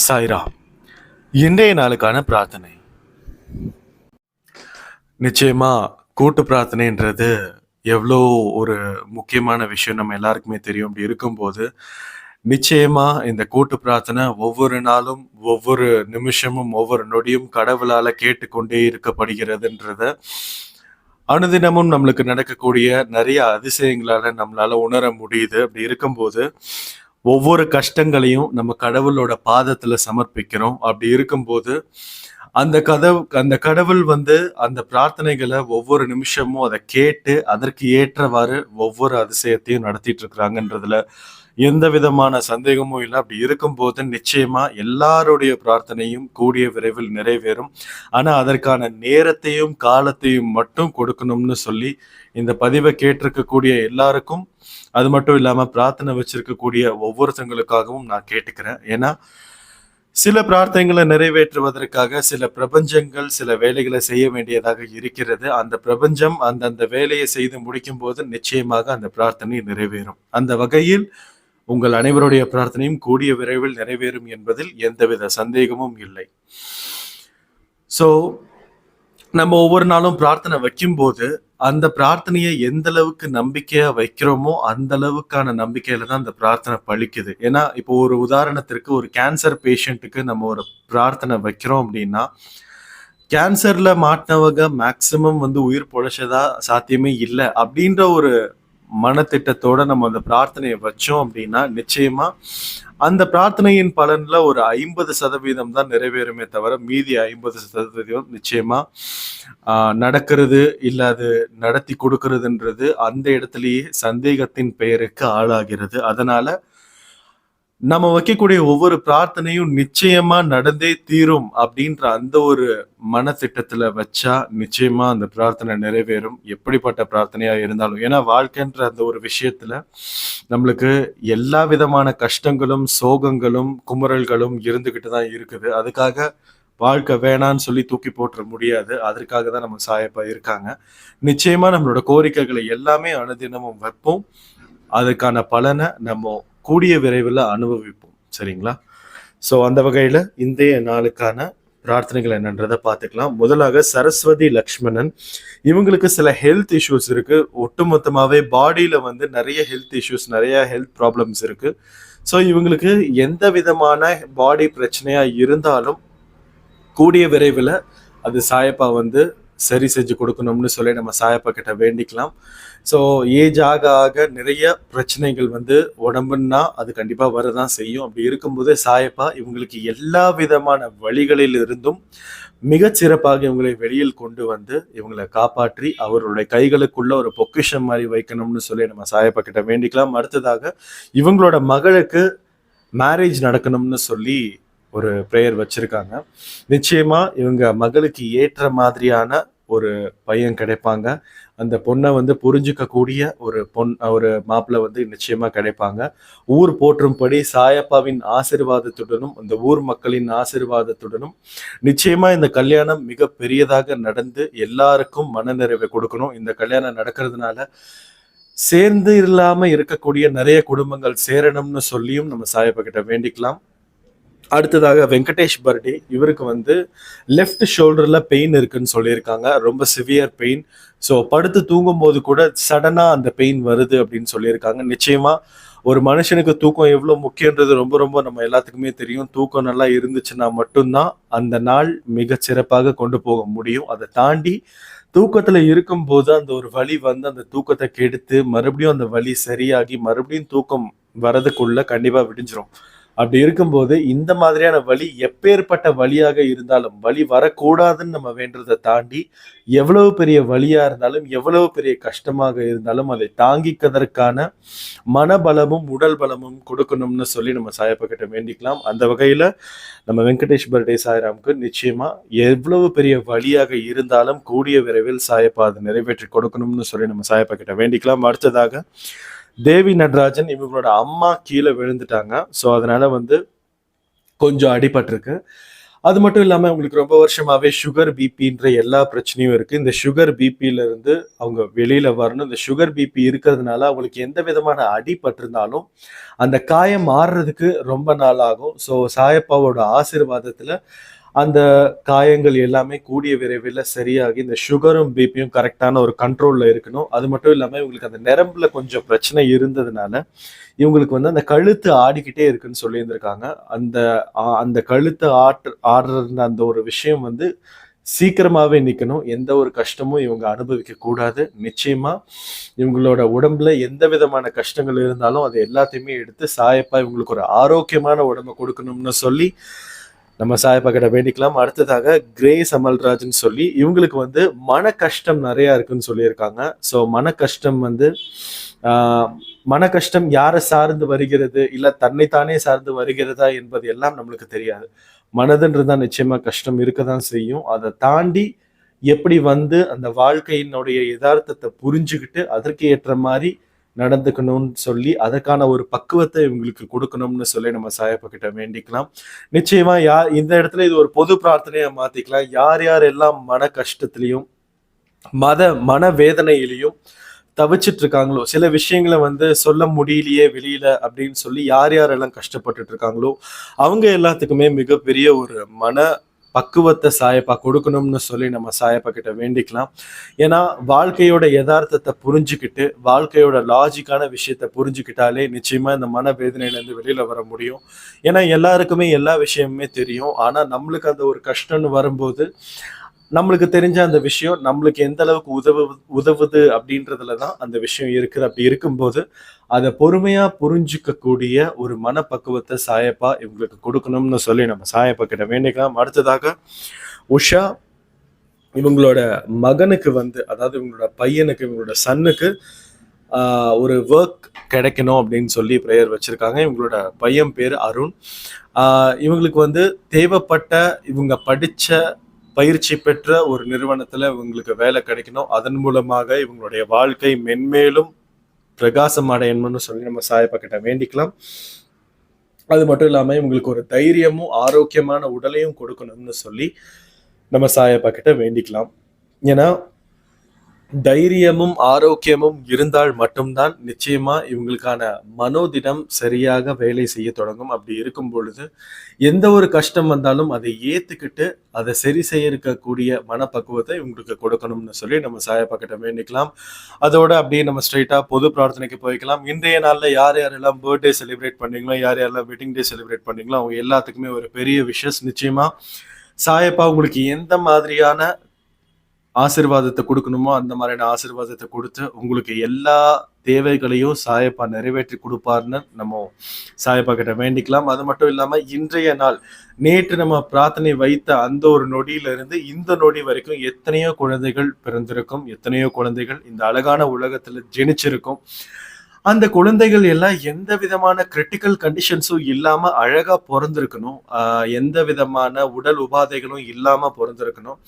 சாய்ரா இன்றைய நாளுக்கான பிரார்த்தனை. நிச்சயமா கூட்டு பிரார்த்தனைன்றது எவ்வளோ ஒரு முக்கியமான விஷயம் நம்ம எல்லாருக்குமே தெரியும். அப்படி இருக்கும்போது நிச்சயமா இந்த கூட்டு பிரார்த்தனை ஒவ்வொரு நாளும் ஒவ்வொரு நிமிஷமும் ஒவ்வொரு நொடியும் கடவுளால கேட்டுக்கொண்டே இருக்கப்படுகிறதுன்றத அனுதினமும் நம்மளுக்கு நடக்கக்கூடிய நிறைய அதிசயங்களால நம்மளால உணர முடியுது. அப்படி இருக்கும்போது ஒவ்வொரு கஷ்டங்களையும் நம்ம கடவுளோட பாதத்துல சமர்ப்பிக்கிறோம். அப்படி இருக்கும்போது அந்த கதவு அந்த கடவுள் வந்து அந்த பிரார்த்தனைகளை ஒவ்வொரு நிமிஷமும் அதை கேட்டு அதற்கு ஏற்றவாறு ஒவ்வொரு அதிசயத்தையும் நடத்திட்டு இருக்கிறாங்கன்றதுல எந்த விதமான சந்தேகமும் இல்லை. அப்படி இருக்கும்போது நிச்சயமா எல்லாருடைய பிரார்த்தனையும் கூடிய விரைவில் நிறைவேறும். ஆனா அதற்கான நேரத்தையும் காலத்தையும் மட்டும் கொடுக்கணும்னு சொல்லி இந்த பதிவை கேட்டிருக்கக்கூடிய எல்லாருக்கும் அது மட்டும் இல்லாம பிரார்த்தனை வச்சிருக்கக்கூடிய ஒவ்வொருத்தங்களுக்காகவும் நான் கேட்டுக்கிறேன். ஏன்னா சில பிரார்த்தனைகளை நிறைவேற்றுவதற்காக சில பிரபஞ்சங்கள் சில வேலைகளை செய்ய வேண்டியதாக இருக்கிறது. அந்த பிரபஞ்சம் அந்தந்த வேலையை செய்து முடிக்கும் போது நிச்சயமாக அந்த பிரார்த்தனை நிறைவேறும். அந்த வகையில் உங்கள் அனைவருடைய பிரார்த்தனையும் கூடிய விரைவில் நிறைவேறும் என்பதில் எந்தவித சந்தேகமும் இல்லை. ஸோ நம்ம ஒவ்வொரு நாளும் பிரார்த்தனை வைக்கும்போது அந்த பிரார்த்தனையை எந்த அளவுக்கு நம்பிக்கையா வைக்கிறோமோ அந்த அளவுக்கான நம்பிக்கையில தான் அந்த பிரார்த்தனை பழிக்குது. ஏன்னா இப்போ ஒரு உதாரணத்திற்கு ஒரு கேன்சர் பேஷண்ட்டுக்கு நம்ம ஒரு பிரார்த்தனை வைக்கிறோம் அப்படின்னா கேன்சர்ல மாட்டினவங்க மேக்சிமம் வந்து உயிர் பொழைச்சதா சாத்தியமே இல்லை அப்படின்ற ஒரு மனத்திட்டத்தோட நம்ம அந்த பிரார்த்தனையை வச்சோம் அப்படின்னா நிச்சயமா அந்த பிரார்த்தனையின் பலன்ல ஒரு ஐம்பது சதவீதம் தான் நிறைவேறுமே தவிர மீதி ஐம்பது சதவீதம் நிச்சயமா நடக்கிறது இல்லை அது நடத்தி கொடுக்கறதுன்றது அந்த இடத்துலயே சந்தேகத்தின் பெயருக்கு ஆளாகிறது. அதனால நம்ம வைக்கக்கூடிய ஒவ்வொரு பிரார்த்தனையும் நிச்சயமா நடந்தே தீரும் அப்படின்ற அந்த ஒரு மனத்திட்டத்துல வச்சா நிச்சயமா அந்த பிரார்த்தனை நிறைவேறும். எப்படிப்பட்ட பிரார்த்தனையா இருந்தாலும் ஏன்னா வாழ்க்கைன்ற அந்த ஒரு விஷயத்துல நம்மளுக்கு எல்லா விதமான கஷ்டங்களும் சோகங்களும் குமுறல்களும் இருந்துகிட்டு தான் இருக்குது. அதுக்காக வாழ்க்கை வேணான்னு சொல்லி தூக்கி போட்டுற முடியாது. அதற்காக தான் நம்ம சாயப்பா இருக்காங்க. நிச்சயமா நம்மளோட கோரிக்கைகளை எல்லாமே அனுதினமும் வைப்போம். அதுக்கான பலனை நம்ம கூடிய விரைவில் அனுபவிப்போம். சரிங்களா? ஸோ அந்த வகையில் இந்திய நாளுக்கான பிரார்த்தனைகள் என்னன்றதை பார்த்துக்கலாம். முதலாக சரஸ்வதி லக்ஷ்மணன். இவங்களுக்கு சில ஹெல்த் இஷ்யூஸ் இருக்கு. ஒட்டுமொத்தமாகவே பாடியில் வந்து நிறைய ஹெல்த் இஷ்யூஸ் நிறைய ஹெல்த் ப்ராப்ளம்ஸ் இருக்கு. ஸோ இவங்களுக்கு எந்த விதமான பாடி பிரச்சனையாக இருந்தாலும் கூடிய விரைவில் அது சாயப்பா வந்து சரி செஞ்சு கொடுக்கணும்னு சொல்லி நம்ம சாயப்பா கிட்ட வேண்டிக்கலாம். ஸோ ஏஜ் ஆக ஆக நிறைய பிரச்சனைகள் வந்து உடம்புன்னா அது கண்டிப்பாக வரதான் செய்யும். அப்படி இருக்கும்போது சாயப்பா இவங்களுக்கு எல்லா விதமான வழிகளில் இருந்தும் மிகச்சிறப்பாக இவங்களை வெளியில் கொண்டு வந்து இவங்களை காப்பாற்றி அவருடைய கைகளுக்குள்ள ஒரு பொக்கிஷம் மாதிரி வைக்கணும்னு சொல்லி நம்ம சாயப்பா கிட்ட வேண்டிக்கலாம். அடுத்ததாக இவங்களோட மகளுக்கு மேரேஜ் நடக்கணும்னு சொல்லி ஒரு ப்ரேயர் வச்சுருக்காங்க. நிச்சயமாக இவங்க மகளுக்கு ஏற்ற மாதிரியான ஒரு பையன் கிடைப்பாங்க. அந்த பொண்ணை வந்து புரிஞ்சுக்கக்கூடிய ஒரு பொன் ஒரு மாப்பிள்ளை வந்து நிச்சயமாக கிடைப்பாங்க. ஊர் போற்றும்படி சாயப்பாவின் ஆசிர்வாதத்துடனும் அந்த ஊர் மக்களின் ஆசிர்வாதத்துடனும் நிச்சயமாக இந்த கல்யாணம் மிக பெரியதாக நடந்து எல்லாருக்கும் மனநிறைவை கொடுக்கணும். இந்த கல்யாணம் நடக்கிறதுனால சேர்ந்து இல்லாமல் இருக்கக்கூடிய நிறைய குடும்பங்கள் சேரணும்னு சொல்லியும் நம்ம சாயப்பா கிட்ட வேண்டிக்கலாம். அடுத்ததாக வெங்கடேஷ் பர்டே. இவருக்கு வந்து லெஃப்ட் ஷோல்டரில் பெயின் இருக்குன்னு சொல்லியிருக்காங்க. ரொம்ப சிவியர் பெயின் ஸோ படுத்து தூங்கும் போது கூட சடனாக அந்த பெயின் வருது அப்படின்னு சொல்லியிருக்காங்க. நிச்சயமாக ஒரு மனுஷனுக்கு தூக்கம் எவ்வளோ முக்கியன்றது ரொம்ப ரொம்ப நம்ம எல்லாத்துக்குமே தெரியும். தூக்கம் நல்லா இருந்துச்சுன்னா மட்டும்தான் அந்த நாள் மிக சிறப்பாக கொண்டு போக முடியும். அதை தாண்டி தூக்கத்தில் இருக்கும்போது அந்த ஒரு வழி வந்து அந்த தூக்கத்தை கெடுத்து மறுபடியும் அந்த வலி சரியாகி மறுபடியும் தூக்கம் வரதுக்குள்ள கண்டிப்பாக விடிஞ்சிரும். அப்படி இருக்கும்போது இந்த மாதிரியான வழி எப்பேற்பட்ட வழியாக இருந்தாலும் வழி வரக்கூடாதுன்னு நம்ம வேண்டுறதை தாண்டி எவ்வளவு பெரிய வழியாக இருந்தாலும் எவ்வளவு பெரிய கஷ்டமாக இருந்தாலும் அதை தாங்கிக்கதற்கான மனபலமும் உடல் பலமும் கொடுக்கணும்னு சொல்லி நம்ம சாயப்பா கிட்ட வேண்டிக்கலாம். அந்த வகையில நம்ம வெங்கடேஷ் பர்டே சாய்ராமுக்கு நிச்சயமா எவ்வளவு பெரிய வழியாக இருந்தாலும் கூடிய விரைவில் சாயப்பா அதை நிறைவேற்றி கொடுக்கணும்னு சொல்லி நம்ம சாயப்பா கிட்ட வேண்டிக்கலாம். அடுத்ததாக தேவி நடராஜன் இவங்களோட அம்மா கீழே விழுந்துட்டாங்க ஸோ அதனால வந்து கொஞ்சம் அடிபட்டிருக்கு அது மட்டும் இல்லாமல் உங்களுக்கு ரொம்ப வருஷமாகவே சுகர், பிபின்ற எல்லா பிரச்சனையும் இருக்குது இந்த சுகர், பிபில இருந்து அவங்க வெளியில் வரணும். இந்த சுகர், பிபி இருக்கிறதுனால அவங்களுக்கு எந்த விதமான அடிபட்டிருந்தாலும் அந்த காயம் மாறுறதுக்கு ரொம்ப நாள் ஆகும். ஸோ சாயப்பாவோட ஆசிர்வாதத்தில் அந்த காயங்கள் எல்லாமே கூடிய விரைவில் சரியாகி, இந்த சுகரும், பிபியும் கரெக்டான ஒரு கண்ட்ரோலில் இருக்கணும். அது மட்டும் இல்லாமல் இவங்களுக்கு அந்த நரம்புல கொஞ்சம் பிரச்சனை இருந்ததுனால, இவங்களுக்கு வந்து அந்த கழுத்து ஆடிக்கிட்டே இருக்குன்னு சொல்லியிருந்திருக்காங்க. அந்த அந்த கழுத்து ஆட்டு ஆடுற அந்த ஒரு விஷயம் வந்து சீக்கிரமாகவே நிற்கணும் எந்த ஒரு கஷ்டமும் இவங்க அனுபவிக்கக்கூடாது கூடாது. இவங்களோட உடம்புல எந்த விதமான கஷ்டங்கள் இருந்தாலும், அது எல்லாத்தையுமே எடுத்து சாயப்பா இவங்களுக்கு ஒரு ஆரோக்கியமான உடம்ப கொடுக்கணும்னு சொல்லி, நம்ம சாயப்பா கிட்ட வேண்டிக்கலாம். அடுத்ததாக கிரேஸ் அமல்ராஜ்ன்னு சொல்லி, இவங்களுக்கு வந்து மன கஷ்டம் நிறையா இருக்குன்னு சொல்லியிருக்காங்க. ஸோ மன கஷ்டம் வந்து மன கஷ்டம் யாரை சார்ந்து வருகிறது? இல்லை தன்னைத்தானே சார்ந்து வருகிறதா? என்பது எல்லாம் நம்மளுக்கு தெரியாது. மனதுன்றதா நிச்சயமா கஷ்டம் இருக்க தான் செய்யும். அதை தாண்டி எப்படி வந்து அந்த வாழ்க்கையினுடைய யதார்த்தத்தை புரிஞ்சுக்கிட்டு அதற்கு ஏற்ற மாதிரி நடந்துக்கணும்னு சொல்லி, அதற்கான ஒரு பக்குவத்தை இவங்களுக்கு கொடுக்கணும்னு சொல்லி நம்ம சாயப்பா கிட்ட வேண்டிக்கலாம். நிச்சயமா யா இந்த இடத்துல இது ஒரு பொது பிரார்த்தனையை மாத்திக்கலாம். யார் யார் எல்லாம் மன கஷ்டத்திலையும் மத மன வேதனையிலையும் தவிச்சிட்டு இருக்காங்களோ, சில விஷயங்கள வந்து சொல்ல முடியலையே வெளியில அப்படின்னு சொல்லி யார் யாரெல்லாம் கஷ்டப்பட்டுட்டு இருக்காங்களோ, அவங்க எல்லாத்துக்குமே மிகப்பெரிய ஒரு மன பக்குவத்தை சாயப்பா கொடுக்கணும்னு சொல்லி நம்ம சாயப்பா கிட்ட வேண்டிக்கலாம். ஏன்னா, வாழ்க்கையோட யதார்த்தத்தை புரிஞ்சுக்கிட்டு வாழ்க்கையோட லாஜிக்கான விஷயத்த புரிஞ்சுக்கிட்டாலே நிச்சயமா இந்த மனவேதனையிலருந்து வெளியில வர முடியும். ஏன்னா, எல்லாருக்குமே எல்லா விஷயமுமே தெரியும். ஆனா, நம்மளுக்கு அந்த ஒரு கஷ்டம்னு வரும்போது, நம்மளுக்கு தெரிஞ்ச அந்த விஷயம் நம்மளுக்கு எந்த அளவுக்கு உதவு உதவுது அப்படின்றதுல தான் அந்த விஷயம் இருக்குது. அப்படி இருக்கும்போது, அதை பொறுமையா புரிஞ்சுக்கக்கூடிய ஒரு மனப்பக்குவத்தை சாயப்பா இவங்களுக்கு கொடுக்கணும்னு சொல்லி நம்ம சாயப்பா கிட்ட வேண்டிக்கலாம். அடுத்ததாக உஷா இவங்களோட மகனுக்கு வந்து அதாவது இவங்களோட பையனுக்கு, இவங்களோட சன்னுக்கு ஒரு ஒர்க் கிடைக்கணும் அப்படின்னு சொல்லி ப்ரேயர் வச்சுருக்காங்க இவங்களோட பையன் பேர் அருண். இவங்களுக்கு வந்து தேவைப்பட்ட இவங்க படித்த பயிற்சி பெற்ற ஒரு நிறுவனத்தில் இவங்களுக்கு வேலை கிடைக்கணும். அதன் மூலமாக இவங்களுடைய வாழ்க்கை மென்மேலும் பிரகாசம் அடையணும்னு சொல்லி நம்ம சாயப்பா கிட்ட வேண்டிக்கலாம். அது மட்டும் இல்லாமல் இவங்களுக்கு ஒரு தைரியமும், ஆரோக்கியமான உடலையும் கொடுக்கணும்னு சொல்லி நம்ம சாயப்பா கிட்ட வேண்டிக்கலாம். ஏன்னா, தைரியமும், ஆரோக்கியமும் இருந்தால் மட்டும்தான் நிச்சயமா இவங்களுக்கான மனோதிடம் சரியாக வேலை செய்யத் தொடங்கும். அப்படி இருக்கும் பொழுது, எந்த ஒரு கஷ்டம் வந்தாலும் அதை ஏத்துக்கிட்டு, அதை சரி செய்யறக்கூடிய மனப்பக்குவத்தை இவங்களுக்கு கொடுக்கணும்னு சொல்லி நம்ம சாயப்பக்கிட்ட வேண்டிக்கலாம். அதோட அப்படியே நம்ம ஸ்ட்ரைட்டா பொது பிரார்த்தனைக்கு போய்க்கலாம். இன்றைய நாள்ல யார் யாரெல்லாம் பர்த்டே செலிப்ரேட் பண்ணீங்களோ யார் யாரெல்லாம் வெட்டிங் டே செலிப்ரேட் பண்ணீங்களோ அவங்க எல்லாத்துக்குமே ஒரு பெரிய விஷஸ். நிச்சயமா சாயப்பா உங்களுக்கு எந்த மாதிரியான ஆசிர்வாதத்தை கொடுக்கணுமோ அந்த மாதிரியான ஆசிர்வாதத்தை கொடுத்து உங்களுக்கு எல்லா தேவைகளையும் சாயப்பா நிறைவேற்றி கொடுப்பார்னு நம்ம சாயப்பா கிட்ட வேண்டிக்கலாம். அது மட்டும் இல்லாம இன்றைய நாள், நேற்று நம்ம பிரார்த்தனை வைத்த அந்த ஒரு நொடியிலிருந்து இந்த நொடி வரைக்கும் எத்தனையோ குழந்தைகள் பிறந்திருக்கும். எத்தனையோ குழந்தைகள் இந்த அழகான உலகத்துல ஜெனிச்சிருக்கும். அந்த குழந்தைகள் எல்லாம் எந்த விதமான கிரிட்டிக்கல் கண்டிஷன்ஸும் இல்லாம அழகா பிறந்திருக்கணும் எந்த விதமான உடல் உபாதைகளும் இல்லாம பிறந்திருக்கணும்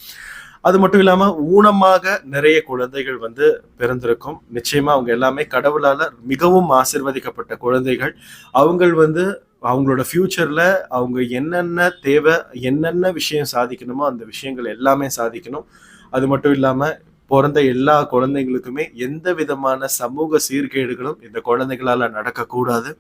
அது மட்டும் இல்லாம ஊனமாக நிறைய குழந்தைகள் வந்து பிறந்திருக்கும். நிச்சயமா அவங்க எல்லாமே கடவுளால மிகவும் ஆசிர்வதிக்கப்பட்ட குழந்தைகள். அவங்கள் வந்து அவங்களோட ஃபியூச்சர்ல அவங்க என்னென்ன தேவை, என்னென்ன விஷயம் சாதிக்கணுமோ, அந்த விஷயங்கள் எல்லாமே சாதிக்கணும். அது மட்டும் இல்லாம பிறந்த எல்லா குழந்தைங்களுக்குமே எந்த விதமான சமூக சீர்கேடுகளும் இந்த குழந்தைகளால நடக்கக்கூடாது.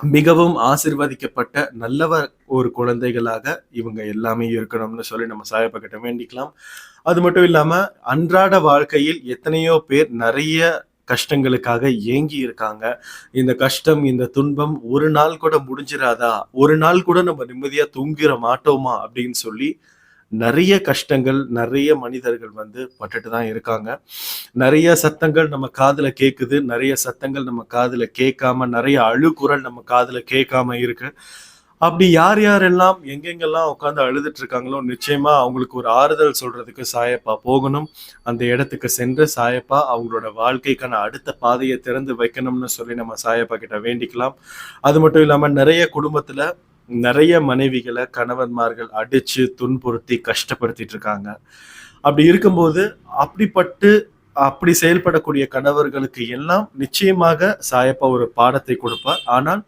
மிகவும் ஆசீர்வதிக்கப்பட்ட நல்லவ ஒரு குழந்தைகளாக இவங்க எல்லாமே இருக்கணும்னு சொல்லி நம்ம சாயப்பக்கிட்ட வேண்டிக்கலாம். அது மட்டும் இல்லாம அன்றாட வாழ்க்கையில் எத்தனையோ பேர் நிறைய கஷ்டங்களுக்காக ஏங்கி இருக்காங்க. இந்த கஷ்டம், இந்த துன்பம் ஒரு நாள் கூட முடிஞ்சிடாதா ஒரு நாள் கூட நம்ம நிம்மதியா தூங்கிற மாட்டோமா? அப்படின்னு சொல்லி நிறைய கஷ்டங்கள், நிறைய மனிதர்கள் வந்து பட்டுட்டு தான் இருக்காங்க. நிறைய சத்தங்கள் நம்ம காதில் கேட்குது நிறைய சத்தங்கள் நம்ம காதில் கேட்காம, நிறைய அழுகுரல் நம்ம காதில் கேட்காம இருக்கு. அப்படி யார் யாரெல்லாம் எங்கெங்கெல்லாம் உட்காந்து அழுதுட்டு இருக்காங்களோ, நிச்சயமா அவங்களுக்கு ஒரு ஆறுதல் சொல்றதுக்கு சாயப்பா போகணும். அந்த இடத்துக்கு சென்று சாயப்பா அவங்களோட வாழ்க்கைக்கான அடுத்த பாதையை திறந்து வைக்கணும்னு சொல்லி நம்ம சாயப்பா கிட்ட வேண்டிக்கலாம். அது மட்டும் இல்லாம நிறைய குடும்பத்துல நிறைய மனைவிகளை கணவன்மார்கள் அடிச்சு, துன்புறுத்தி, கஷ்டப்படுத்திட்டு இருக்காங்க. அப்படி இருக்கும்போது, அப்படிப்பட்டு அப்படி செயல்படக்கூடிய கணவர்களுக்கு எல்லாம் நிச்சயமாக சாயப்பா ஒரு பாடத்தை கொடுப்பார். ஆனால்,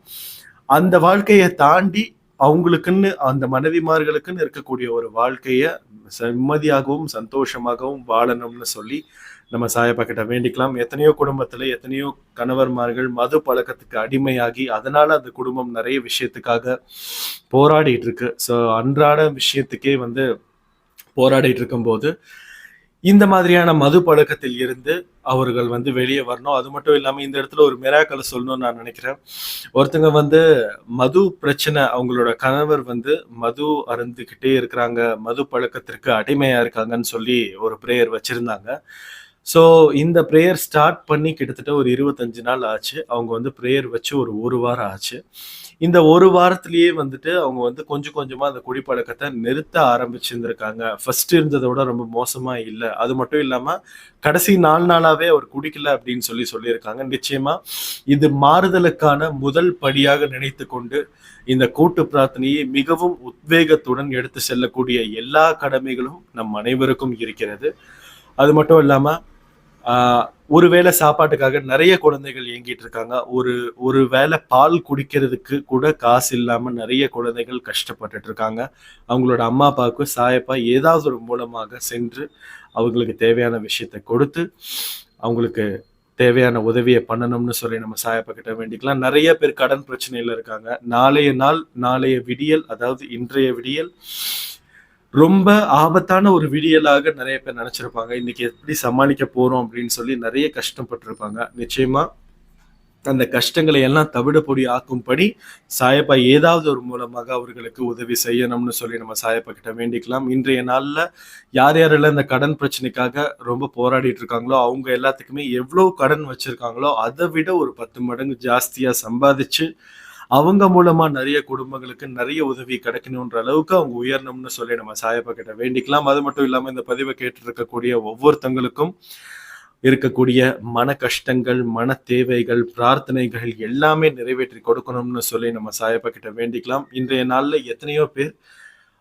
அந்த வாழ்க்கையை தாண்டி அவங்களுக்குன்னு அந்த மனைவிமார்களுக்குன்னு இருக்கக்கூடிய ஒரு வாழ்க்கையை நிம்மதியாகவும், சந்தோஷமாகவும் வாழணும்னு சொல்லி நம்ம சாயப்பா கிட்ட வேண்டிக்கலாம். எத்தனையோ குடும்பத்துல எத்தனையோ கணவர்மார்கள் மது பழக்கத்துக்கு அடிமையாகி, அதனால அந்த குடும்பம் நிறைய விஷயத்துக்காக போராடிட்டு இருக்கு. ஸோ அன்றாட விஷயத்துக்கே வந்து போராடிட்டு இருக்கும்போது, இந்த மாதிரியான மது பழக்கத்தில் இருந்து அவர்கள் வந்து வெளியே வரணும். அது மட்டும் இல்லாமல் இந்த இடத்துல ஒரு மிராக்களை சொல்லணும்னு நான் நினைக்கிறேன் ஒருத்தங்க வந்து மது பிரச்சனை அவங்களோட கணவர் வந்து மது அருந்துக்கிட்டே இருக்கிறாங்க. மது பழக்கத்திற்கு அடிமையாக இருக்காங்கன்னு சொல்லி ஒரு பிரேயர் வச்சிருந்தாங்க. ஸோ இந்த ப்ரேயர் ஸ்டார்ட் பண்ணி கிட்டத்தட்ட ஒரு 25 நாள் ஆச்சு. அவங்க வந்து ப்ரேயர் வச்சு ஒரு ஒரு வாரம் ஆச்சு. இந்த ஒரு வாரத்திலேயே வந்துட்டு அவங்க வந்து கொஞ்சம் கொஞ்சமாக அந்த குடிப்பழக்கத்தை நிறுத்த ஆரம்பிச்சிருந்திருக்காங்க. ஃபர்ஸ்ட் இருந்ததை விட ரொம்ப மோசமாக இல்லை அது மட்டும் இல்லாமல் கடைசி நாலு நாளாகவே அவர் குடிக்கல அப்படின்னு சொல்லி சொல்லியிருக்காங்க. நிச்சயமாக இது மாறுதலுக்கான முதல் படியாக நினைத்துக்கொண்டு, இந்த கூட்டு பிரார்த்தனையை மிகவும் உத்வேகத்துடன் எடுத்து செல்லக்கூடிய எல்லா கடமைகளும் நம் அனைவருக்கும் இருக்கிறது. அது மட்டும் இல்லாமல் ஒருவேளை ஒரு சாப்பாட்டுக்காக நிறைய குழந்தைகள் இயங்கிட்டு இருக்காங்க. ஒரு ஒரு வேளை பால் குடிக்கிறதுக்கு கூட காசு இல்லாமல் நிறைய குழந்தைகள் கஷ்டப்பட்டுட்டு இருக்காங்க. அவங்களோட அம்மா, அப்பாவுக்கு சாயப்பா ஏதாவது ஒரு மூலமாக சென்று அவங்களுக்கு தேவையான விஷயத்த கொடுத்து, அவங்களுக்கு தேவையான உதவியை பண்ணணும்னு சொல்லி நம்ம சாயப்பா கிட்ட வேண்டிக்கலாம். நிறைய பேர் கடன் பிரச்சனையில் இருக்காங்க. நாளைய நாள், நாளைய விடியல் அதாவது இன்றைய விடியல் ரொம்ப ஆபத்தான ஒரு விடியலாக நிறைய பேர் நினச்சிருப்பாங்க இன்னைக்கு எப்படி சமாளிக்க போறோம் அப்படின்னு சொல்லி நிறைய கஷ்டப்பட்டிருப்பாங்க நிச்சயமா அந்த கஷ்டங்களை எல்லாம் தவிடுபொடி ஆக்கும்படி சாயப்பா ஏதாவது ஒரு மூலமாக அவர்களுக்கு உதவி செய்யணும்னு சொல்லி நம்ம சாயப்பா கிட்ட வேண்டிக்கலாம். இன்றைய நாளில் யார் யாரெல்லாம் இந்த கடன் பிரச்சனைக்காக ரொம்ப போராடிட்டு இருக்காங்களோ, அவங்க எல்லாத்துக்குமே எவ்வளோ கடன் வச்சிருக்காங்களோ, அதை விட ஒரு 10 மடங்கு ஜாஸ்தியாக சம்பாதிச்சு, அவங்க மூலமா நிறைய குடும்பங்களுக்கு நிறைய உதவி கிடைக்கணுன்ற அளவுக்கு அவங்க உயரணும்னு சொல்லி நம்ம சாயப்பா கிட்ட வேண்டிக்கலாம். அது மட்டும் இல்லாம இந்த பதிவை கேட்டு இருக்கக்கூடிய ஒவ்வொருத்தங்களுக்கும் இருக்கக்கூடிய மன கஷ்டங்கள், மன தேவைகள், பிரார்த்தனைகள் எல்லாமே நிறைவேற்றி கொடுக்கணும்னு சொல்லி நம்ம சாயப்பா கிட்ட வேண்டிக்கலாம். இன்றைய நாள்ல எத்தனையோ பேர்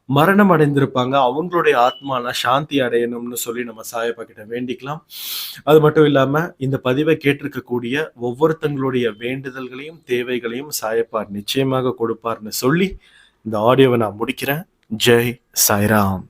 மரணம் அடைந்திருப்பாங்க. அவங்களுடைய ஆத்மாலாம் சாந்தி அடையணும்னு சொல்லி நம்ம சாயப்பா கிட்ட வேண்டிக்கலாம். அது மட்டும் இல்லாம இந்த பதிவை கேட்டிருக்கக்கூடிய ஒவ்வொருத்தங்களுடைய வேண்டுதல்களையும், தேவைகளையும் சாயப்பார் நிச்சயமாக கொடுப்பார்ன்னு சொல்லி, இந்த ஆடியோவை நான் முடிக்கிறேன். ஜெய் சாய்ராம்.